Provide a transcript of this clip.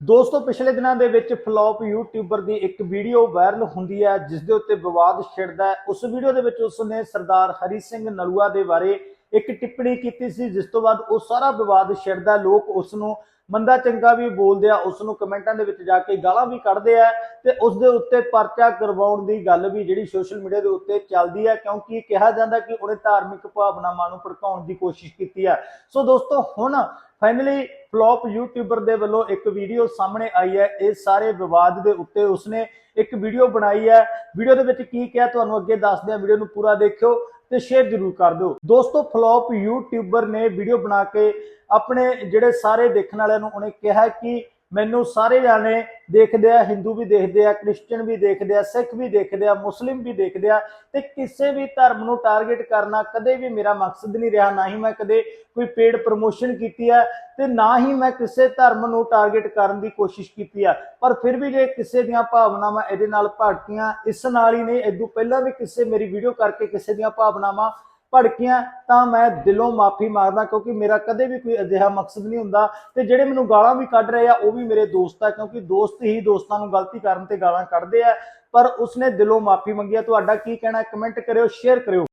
ਦੋਸਤੋ, ਪਿਛਲੇ ਦਿਨਾਂ ਦੇ ਵਿੱਚ ਫਲॉप ਯੂਟਿਊਬਰ ਦੀ ਇੱਕ ਵੀਡੀਓ ਵਾਇਰਲ ਹੁੰਦੀ ਹੈ, ਜਿਸ ਦੇ ਉੱਤੇ ਵਿਵਾਦ ਛਿੜਦਾ ਹੈ। ਉਸ ਵੀਡੀਓ ਦੇ ਵਿੱਚ ਉਸ ਨੇ ਸਰਦਾਰ ਹਰੀ ਸਿੰਘ ਨਲੂਆ ਦੇ ਬਾਰੇ ਇੱਕ ਟਿੱਪਣੀ ਕੀਤੀ ਸੀ, ਜਿਸ ਤੋਂ ਬਾਅਦ ਉਹ ਸਾਰਾ ਵਿਵਾਦ ਛਿੜਦਾ ਲੋਕ ਉਸ ਨੂੰ ਮੰਦਾ ਚੰਗਾ ਵੀ ਬੋਲਦੇ ਆ, ਉਸ ਨੂੰ ਕਮੈਂਟਾਂ ਦੇ ਵਿੱਚ ਜਾ ਕੇ ਗਾਲਾਂ ਵੀ ਕੱਢਦੇ ਆ ਤੇ ਉਸ ਦੇ ਉੱਤੇ ਪਰਚਾ ਕਰਵਾਉਣ ਦੀ ਗੱਲ ਵੀ ਜਿਹੜੀ ਸੋਸ਼ਲ ਮੀਡੀਆ ਦੇ ਉੱਤੇ ਚੱਲਦੀ ਹੈ, ਕਿਉਂਕਿ ਕਿਹਾ ਜਾਂਦਾ ਕਿ ਉਹਨੇ ਧਾਰਮਿਕ ਭਾਵਨਾਵਾਂ ਨੂੰ ਭੜਕਾਉਣ ਦੀ ਕੋਸ਼ਿਸ਼ ਕੀਤੀ ਹੈ। ਸੋ ਦੋਸਤੋ, ਹੁਣ ਫਾਈਨਲੀ ਫਲॉप ਯੂਟਿਊਬਰ ਦੇ ਵੱਲੋਂ ਇੱਕ ਵੀਡੀਓ ਸਾਹਮਣੇ ਆਈ ਹੈ। ਇਹ ਸਾਰੇ ਵਿਵਾਦ ਦੇ ਉੱਤੇ ਉਸਨੇ ਇੱਕ ਵੀਡੀਓ ਬਣਾਈ ਹੈ। ਵੀਡੀਓ ਦੇ ਵਿੱਚ ਕੀ ਕਿਹਾ ਤੁਹਾਨੂੰ ਅੱਗੇ ਦੱਸਦੇ ਹਾਂ। ਵੀਡੀਓ ਨੂੰ ਪੂਰਾ ਦੇਖਿਓ ਤੇ ਸ਼ੇਅਰ ਜ਼ਰੂਰ ਕਰ ਦਿਓ। ਦੋਸਤੋ ਫਲॉप ਯੂਟਿਊਬਰ ਨੇ ਵੀਡੀਓ ਬਣਾ ਕੇ ਆਪਣੇ ਜਿਹੜੇ ਸਾਰੇ ਦੇਖਣ ਵਾਲਿਆਂ ਨੂੰ ਉਹਨੇ ਕਿਹਾ ਕਿ ਮੈਨੂੰ ਸਾਰੇ ਜਾਣੇ ਦੇਖਦੇ ਆ, ਹਿੰਦੂ ਵੀ ਦੇਖਦੇ ਆ ਕ੍ਰਿਸਚੀਅਨ ਵੀ ਦੇਖਦੇ ਆ, ਸਿੱਖ ਵੀ ਦੇਖਦੇ ਆ, ਮੁਸਲਿਮ ਵੀ ਦੇਖਦੇ ਆ ਤੇ ਕਿਸੇ ਵੀ ਧਰਮ ਨੂੰ ਟਾਰਗੇਟ ਕਰਨਾ ਕਦੇ ਵੀ ਮੇਰਾ ਮਕਸਦ ਨਹੀਂ ਰਿਹਾ, ਨਾ ਹੀ ਮੈਂ ਕਦੇ ਕੋਈ ਪੇਡ ਪ੍ਰੋਮੋਸ਼ਨ ਕੀਤੀ ਹੈ ਤੇ ਨਾ ਹੀ ਮੈਂ ਕਿਸੇ ਧਰਮ ਨੂੰ ਟਾਰਗੇਟ ਕਰਨ ਦੀ ਕੋਸ਼ਿਸ਼ ਕੀਤੀ ਆ। ਪਰ ਫਿਰ ਵੀ ਜੇ ਕਿਸੇ ਦੀਆਂ ਭਾਵਨਾਵਾਂ ਇਹਦੇ ਨਾਲ ਭੜਕੀਆਂ, ਇਸ ਨਾਲ ਹੀ ਨਹੀਂ ਇਦੋਂ ਪਹਿਲਾਂ ਵੀ ਕਿਸੇ ਮੇਰੀ ਵੀਡੀਓ ਕਰਕੇ ਕਿਸੇ ਦੀਆਂ ਭਾਵਨਾਵਾਂ ਭੜਕੀਆਂ, ਤਾਂ ਮੈਂ ਦਿਲੋਂ ਮਾਫੀ ਮੰਗਦਾ ਕਿਉਂਕਿ ਮੇਰਾ ਕਦੇ ਵੀ ਕੋਈ ਅਜਿਹਾ ਮਕਸਦ ਨਹੀਂ ਹੁੰਦਾ ਤੇ ਜਿਹੜੇ ਮੈਨੂੰ ਗਾਲਾਂ ਵੀ ਕੱਢ ਰਹੇ ਆ, ਉਹ ਵੀ ਮੇਰੇ ਦੋਸਤ ਆ, ਕਿਉਂਕਿ ਦੋਸਤ ਹੀ ਦੋਸਤਾਂ ਨੂੰ ਗਲਤੀ ਕਰਨ ਤੇ ਗਾਲਾਂ ਕੱਢਦੇ ਆ। ਪਰ ਉਸਨੇ ਦਿਲੋਂ ਮਾਫੀ ਮੰਗੀ ਆ। ਤੁਹਾਡਾ ਕੀ ਕਹਿਣਾ? ਕਮੈਂਟ ਕਰਿਓ, ਸ਼ੇਅਰ ਕਰਿਓ।